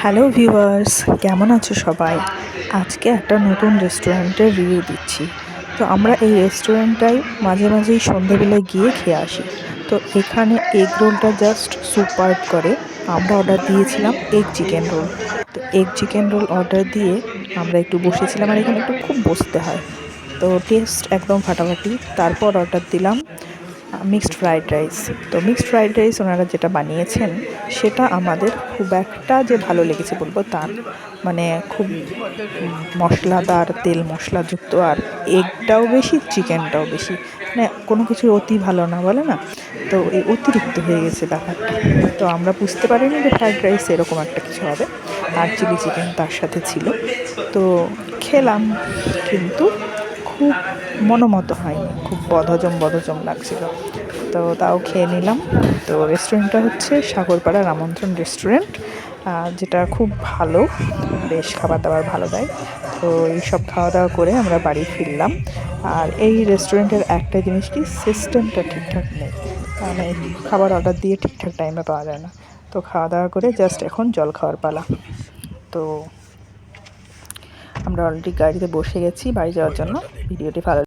Hello viewers কেমন আছো সবাই? আজকে একটা নতুন রেস্টুরেন্টের রিভিউ দিচ্ছি। তো আমরা এই রেস্টুরেন্টটাই মাঝে মাঝেই সন্ধ্যেবেলায় গিয়ে খেয়ে আসি। তো এখানে এগ রোলটা জাস্ট সুপার করে। আমরা অর্ডার দিয়েছিলাম এগ চিকেন রোল তো এগ চিকেন রোল অর্ডার দিয়ে আমরা একটু বসেছিলাম আর এখানে একটু খুব বসতে হয়। তো টেস্ট একদম ফাটাফাটি। তারপর অর্ডার দিলাম মিক্সড ফ্রাইড রাইস। তো মিক্সড ফ্রাইড রাইস ওনারা যেটা বানিয়েছেন, সেটা আমাদের খুব একটা যে ভালো লেগেছে বলব তা না। মানে খুব মশলাদার, তেল মশলাযুক্ত আর এগটাও বেশি চিকেনটাও বেশি। মানে কোনো কিছু অতি ভালো না বলে না? তো এই অতিরিক্ত হয়ে গেছে ব্যাপারটা। তো আমরা বুঝতে পারিনি যে ফ্রাইড রাইস এরকম একটা কিছু হবে। আর চিলি চিকেন তার সাথে ছিল। তো খেলাম, কিন্তু খুব মনোমতো হয়নি, খুব বদহজম বদহজম লাগছিল। তো তাও খেয়ে নিলাম। তো রেস্টুরেন্টটা হচ্ছে সাগরপাড়ার আমন্ত্রণ রেস্টুরেন্ট যেটা খুব ভালো, বেশ খাবার দাবার ভালো দেয়। তো এইসব খাওয়া দাওয়া করে আমরা বাড়ি ফিরলাম। আর এই রেস্টুরেন্টের একটা জিনিস কি সিস্টেমটা ঠিকঠাক নেই। মানে খাবার অর্ডার দিয়ে ঠিকঠাক টাইমে পাওয়া যায় না। তো খাওয়া দাওয়া করে জাস্ট এখন জল খাওয়ার পালা। তো আমরা অলরেডি গাড়িতে বসে গেছি বাড়ি যাওয়ার জন্য। ভিডিওটি ভালো